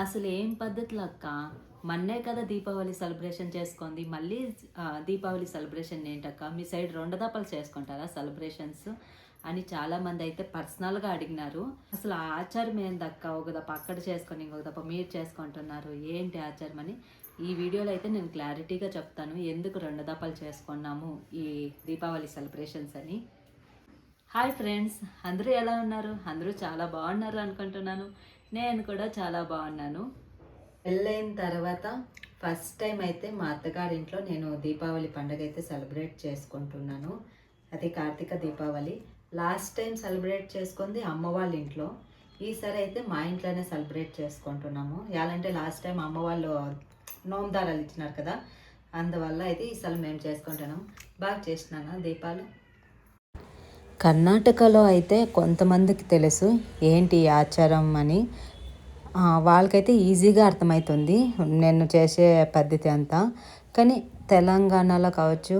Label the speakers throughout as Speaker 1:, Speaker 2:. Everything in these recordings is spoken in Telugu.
Speaker 1: అసలు ఏం పద్ధతులు అక్క మొన్నే కదా దీపావళి సెలబ్రేషన్ చేసుకుంది. మళ్ళీ దీపావళి సెలబ్రేషన్ ఏంటక్క? మీ సైడ్ రెండు దప్పలు చేసుకుంటారా సెలబ్రేషన్స్? అని చాలా మంది అయితే పర్సనల్గా అడిగినారు. అసలు ఆచారం ఏందక్క? ఒక దప్ప అక్కడ చేసుకొని ఇంకొక దప్ప మీరు చేసుకుంటున్నారు. ఏంటి ఆచారం అని ఈ వీడియోలో అయితే నేను క్లారిటీగా చెప్తాను. ఎందుకు రెండు దప్పలు చేసుకున్నాము ఈ దీపావళి సెలబ్రేషన్స్ అని. హాయ్ ఫ్రెండ్స్ అందరూ ఎలా ఉన్నారు? అందరూ చాలా బాగున్నారు అనుకుంటున్నాను. నేను కూడా చాలా బాగున్నాను. పెళ్ళైన తర్వాత ఫస్ట్ టైం అయితే మా అత్తగారింట్లో నేను దీపావళి పండుగ అయితే సెలబ్రేట్ చేసుకుంటున్నాను. అది Karthika Deepavali. Last time celebrate చేసుకుంది అమ్మ వాళ్ళ ఇంట్లో. ఈసారి అయితే మా ఇంట్లోనే సెలబ్రేట్ చేసుకుంటున్నాము. ఎలాంటే లాస్ట్ టైం అమ్మ వాళ్ళు నోమదారాలు ఇచ్చినారు కదా అందువల్ల అయితే ఈసారి మేము చేసుకుంటున్నాం. బాగా చేసినాను దీపాలు? కర్ణాటకలో అయితే కొంతమందికి తెలుసు ఏంటి ఈ ఆచారం అని. వాళ్ళకైతే ఈజీగా అర్థమవుతుంది నేను చేసే పద్ధతి అంతా. కానీ తెలంగాణలో కావచ్చు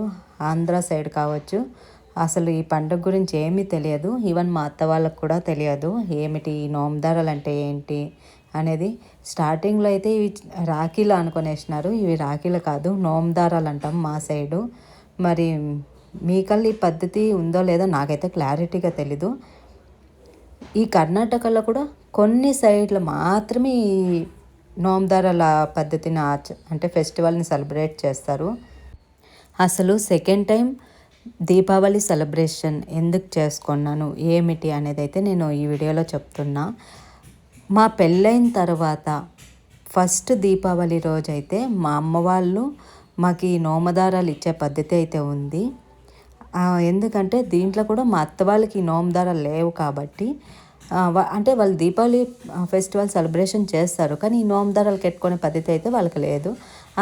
Speaker 1: ఆంధ్ర సైడ్ కావచ్చు అసలు ఈ పండుగ గురించి ఏమీ తెలియదు. ఈవెన్ మా అత్త వాళ్ళకు కూడా తెలియదు ఏమిటి ఈ నోమదారాలు అంటే ఏంటి అనేది. స్టార్టింగ్లో అయితే ఇవి రాఖీలు అనుకునేసినారు. ఇవి రాఖీలు కాదు నోమదారాలు అంటాం మా సైడు. మరి మీకల్లి ఈ పద్ధతి ఉందో లేదో నాకైతే క్లారిటీగా తెలీదు. ఈ కర్ణాటకలో కూడా కొన్ని సైడ్లు మాత్రమే ఈ నోమదారాల పద్ధతిని ఆచ అంటే ఫెస్టివల్ని సెలబ్రేట్ చేస్తారు. అసలు సెకండ్ టైం దీపావళి సెలబ్రేషన్ ఎందుకు చేసుకున్నాను ఏమిటి అనేది అయితే నేను ఈ వీడియోలో చెప్తున్నా. మా పెళ్ళైన తర్వాత ఫస్ట్ దీపావళి రోజైతే మా అమ్మ వాళ్ళు మాకు ఈ నోమదారాలు ఇచ్చే పద్ధతి అయితే ఉంది. ఎందుకంటే దీంట్లో కూడా మా అత్త వాళ్ళకి ఈ నోమదారాలు లేవు కాబట్టి అంటే వాళ్ళు దీపావళి ఫెస్టివల్ సెలబ్రేషన్ చేస్తారు కానీ ఈ నోమదారాలు కట్టుకునే పద్ధతి అయితే వాళ్ళకి లేదు.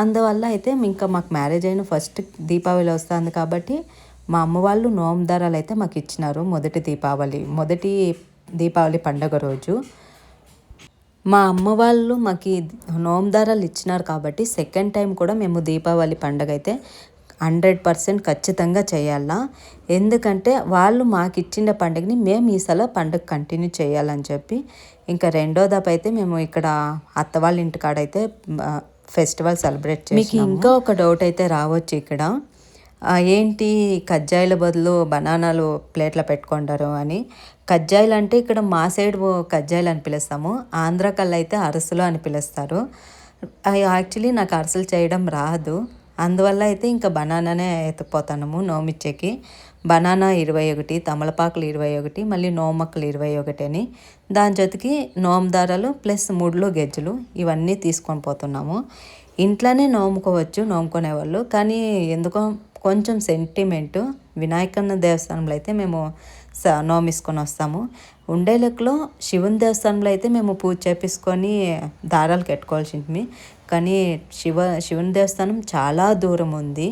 Speaker 1: అందువల్ల అయితే ఇంకా మాకు మ్యారేజ్ అయిన ఫస్ట్ దీపావళి వస్తుంది కాబట్టి మా అమ్మ వాళ్ళు నోమదారాలు అయితే మాకు ఇచ్చినారు మొదటి దీపావళి మొదటి దీపావళి పండగ రోజు. మా అమ్మ వాళ్ళు మాకు ఈ నోమదారాలు ఇచ్చినారు కాబట్టి సెకండ్ టైం కూడా మేము దీపావళి పండగ అయితే హండ్రెడ్ పర్సెంట్ ఖచ్చితంగా చేయాలా? ఎందుకంటే వాళ్ళు మాకు ఇచ్చిన పండుగని మేము ఈసారి పండుగ కంటిన్యూ చేయాలని చెప్పి ఇంకా రెండో దఫ అయితే మేము ఇక్కడ అత్త వాళ్ళ ఇంటికాడైతే ఫెస్టివల్ సెలబ్రేట్ చేసి మీకు ఇంకా ఒక డౌట్ అయితే రావచ్చు ఇక్కడ. ఏంటి కజ్జాయిల బదులు బనానాలు ప్లేట్లో పెట్టుకుంటారు అని. కజ్జాయిలు అంటే ఇక్కడ మా సైడ్ కజ్జాయిలు అని పిలుస్తాము. ఆంధ్ర కల్లా అయితే అరసలు అని పిలుస్తారు. యాక్చువల్లీ నాకు అరసలు చేయడం రాదు. అందువల్ల అయితే ఇంకా బనానానే ఎత్తుకుపోతాము నోమిచ్చేకి. బనానా ఇరవై ఒకటి తమలపాకులు ఇరవై ఒకటి మళ్ళీ నోమక్కలు ఇరవై ఒకటి అని దాని జతకి నోము దారాలు ప్లస్ ముడ్లు గెజ్జలు ఇవన్నీ తీసుకొని పోతున్నాము. ఇంట్లోనే నోముకోవచ్చు నోముకునే వాళ్ళు కానీ ఎందుకో కొంచెం సెంటిమెంట్ వినాయకన్న దేవస్థానంలో అయితే మేము స నోమిసుకొని వస్తాము. ఉండే లెక్కలో శివుని దేవస్థానంలో అయితే మేము పూజ చేపించుకొని దారాలు కట్టుకోవాల్సింది కానీ శివ శివుని దేవస్థానం చాలా దూరం ఉంది.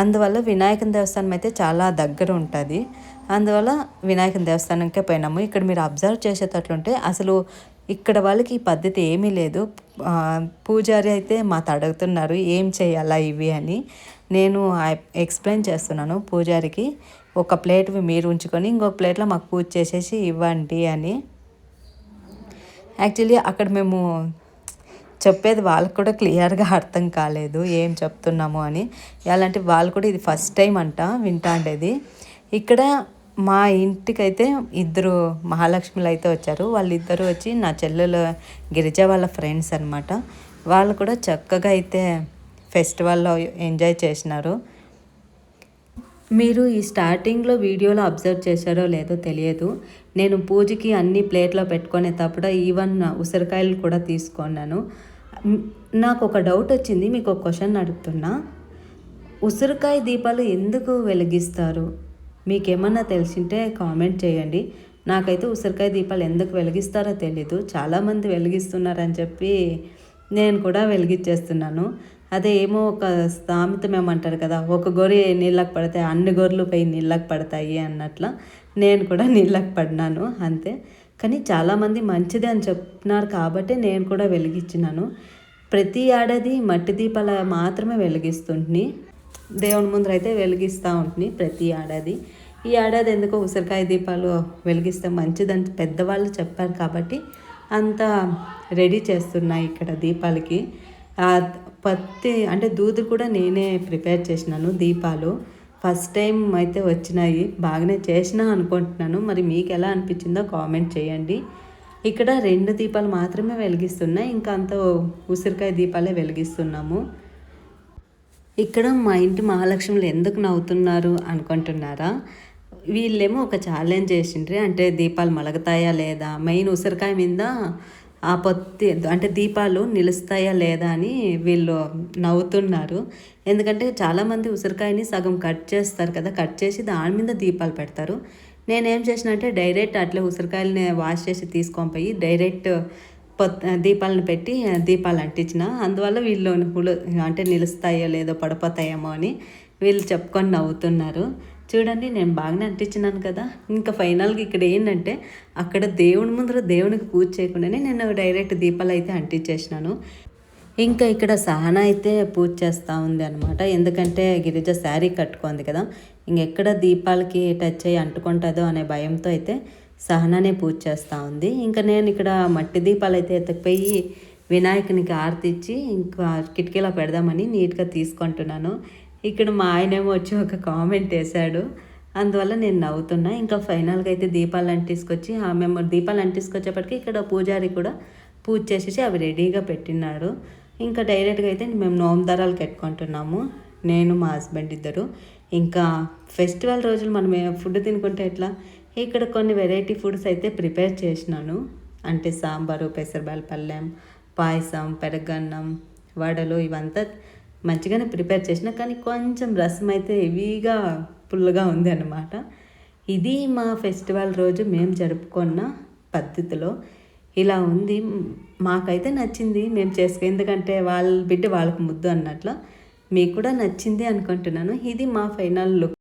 Speaker 1: అందువల్ల వినాయకుని దేవస్థానం అయితే చాలా దగ్గర ఉంటుంది. అందువల్ల వినాయకుని దేవస్థానంకే పోయినాము. ఇక్కడ మీరు అబ్జర్వ్ చేసేటట్లుంటే అసలు ఇక్కడ వాళ్ళకి ఈ పద్ధతి ఏమీ లేదు. పూజారి అయితే మాతో అడుగుతున్నారు ఏం చేయాలా ఇవి అని. నేను ఎక్స్ప్లెయిన్ చేస్తున్నాను పూజారికి. ఒక ప్లేట్ మీరు ఉంచుకొని ఇంకొక ప్లేట్లో మాకు పూజ చేసేసి ఇవ్వండి అని. యాక్చువల్లీ అక్కడ మేము చెప్పేది వాళ్ళకు కూడా క్లియర్గా అర్థం కాలేదు ఏం చెప్తున్నాము అని. అలాంటి వాళ్ళు కూడా ఇది ఫస్ట్ టైం అంట వింటాండేది. ఇక్కడ మా ఇంటికైతే ఇద్దరు మహాలక్ష్మిలు అయితే వచ్చారు. వాళ్ళిద్దరూ వచ్చి నా చెల్లెలు గిరిజ వాళ్ళ ఫ్రెండ్స్ అనమాట వాళ్ళు కూడా చక్కగా అయితే ఫెస్టివల్లో ఎంజాయ్ చేసినారు. మీరు ఈ స్టార్టింగ్లో వీడియోలో అబ్జర్వ్ చేశారో లేదో తెలియదు. నేను పూజకి అన్ని ప్లేట్లో పెట్టుకునేటప్పుడు ఈవెన్ ఉసిరికాయలు కూడా తీసుకున్నాను. నాకు ఒక డౌట్ వచ్చింది మీకు ఒక క్వశ్చన్ అడుగుతున్నా. ఉసిరికాయ దీపాలు ఎందుకు వెలిగిస్తారు? మీకేమన్నా తెలిసింటే కామెంట్ చేయండి. నాకైతే ఉసిరికాయ దీపాలు ఎందుకు వెలిగిస్తారో తెలీదు. చాలామంది వెలిగిస్తున్నారని చెప్పి నేను కూడా వెలిగించేస్తున్నాను అదే ఏమో ఒక సామెతం ఏమంటారు కదా ఒక గొర్రె నీళ్ళకి పడితే అన్ని గొర్రెలు పోయి నీళ్ళకి పడతాయి అన్నట్ల నేను కూడా నీళ్ళకి పడినాను అంతే. కానీ చాలామంది మంచిది అని చెప్తున్నారు కాబట్టి నేను కూడా వెలిగించినాను. ప్రతి ఏడాది మట్టి దీపాల మాత్రమే వెలిగిస్తుంటుని. దేవుని ముందర అయితే వెలిగిస్తూ ఉంటుంది ప్రతి ఏడాది. ఈ ఏడాది ఎందుకో ఉసిరికాయ దీపాలు వెలిగిస్తే మంచిదని పెద్దవాళ్ళు చెప్పారు కాబట్టి అంత రెడీ చేస్తున్నాయి ఇక్కడ దీపాలకి. పత్తి అంటే దూదులు కూడా నేనే ప్రిపేర్ చేసినాను దీపాలు. ఫస్ట్ టైం అయితే వచ్చినాయి. బాగానే చేసినా అనుకుంటున్నాను. మరి మీకు ఎలా అనిపించిందో కామెంట్ చేయండి. ఇక్కడ రెండు దీపాలు మాత్రమే వెలిగిస్తున్నాయి. ఇంకా అంత ఉసిరికాయ దీపాలే వెలిగిస్తున్నాము. ఇక్కడ మా ఇంటి మహాలక్ష్ములు ఎందుకు నవ్వుతున్నారు అనుకుంటున్నారా? వీళ్ళేమో ఒక ఛాలెంజ్ చేసిండ్రి. అంటే దీపాలు మలగతాయా లేదా? మెయిన్ ఉసిరికాయ మీద ఆ పొత్తి అంటే దీపాలు నిలుస్తాయా లేదా అని వీళ్ళు నవ్వుతున్నారు. ఎందుకంటే చాలామంది ఉసిరికాయని సగం కట్ చేస్తారు కదా కట్ చేసి దాని మీద దీపాలు పెడతారు. నేనేం చేసిన అంటే డైరెక్ట్ అట్లా ఉసిరికాయలని వాష్ చేసి తీసుకొని పోయి డైరెక్ట్ దీపాలను పెట్టి దీపాలు అంటించిన. అందువల్ల వీళ్ళు అంటే నిలుస్తాయో లేదో పడిపోతాయేమో అని వీళ్ళు చెప్పుకొని నవ్వుతున్నారు. చూడండి నేను బాగానే అంటించినాను కదా. ఇంకా ఫైనల్గా ఇక్కడ ఏంటంటే అక్కడ దేవుని ముందర దేవునికి పూజ చేయకుండానే నేను డైరెక్ట్ దీపాలు అయితే అంటించేసినాను. ఇంకా ఇక్కడ సహన అయితే పూజ చేస్తూ ఉంది అనమాట ఎందుకంటే గిరిజ శారీ కట్టుకుంది కదా. ఇంకెక్కడ దీపాలకి టచ్ అయ్యి అంటుకుంటుందో అనే భయంతో అయితే సహనానే పూజ చేస్తూ ఉంది. ఇంకా నేను ఇక్కడ మట్టి దీపాలు అయితే ఎత్తకపోయి వినాయకునికి ఆర్తిచ్చి ఇంకా కిటికీలో పెడదామని నీట్గా తీసుకుంటున్నాను. ఇక్కడ మా ఆయనేమో వచ్చి ఒక కామెంట్ వేశాడు. అందువల్ల నేను నవ్వుతున్నా. ఇంకా ఫైనల్గా అయితే దీపాలు అంటించుకొచ్చి మేము దీపాలు అంటించుకొచ్చేప్పటికి ఇక్కడ పూజారి కూడా పూజ చేసేసి అవి రెడీగా పెట్టినాడు. ఇంకా డైరెక్ట్గా అయితే మేము నోమదారాలు కట్టుకుంటున్నాము. నేను మా హస్బెండ్ ఇద్దరు. ఇంకా ఫెస్టివల్ రోజులు మనం ఫుడ్ తినుకుంటే ఎట్లా? ఇక్కడ కొన్ని వెరైటీ ఫుడ్స్ అయితే ప్రిపేర్ చేసినాను. అంటే సాంబారు పెసరబాల్ పల్లెం పాయసం పెరగన్నం వడలు ఇవంతా మంచిగానే ప్రిపేర్ చేసిన కానీ కొంచెం రసం అయితే హెవీగా పుల్లగా ఉంది అనమాట ఇది మా ఫెస్టివల్ రోజు మేము జరుపుకున్న పద్ధతిలో. ఇలా ఉంది. మాకైతే నచ్చింది మేము చేసుకు ఎందుకంటే వాళ్ళ బిడ్డ వాళ్ళకు ముద్దు అన్నట్లు. మీకు కూడా నచ్చింది అనుకుంటున్నాను. ఇది మా ఫైనల్ లుక్.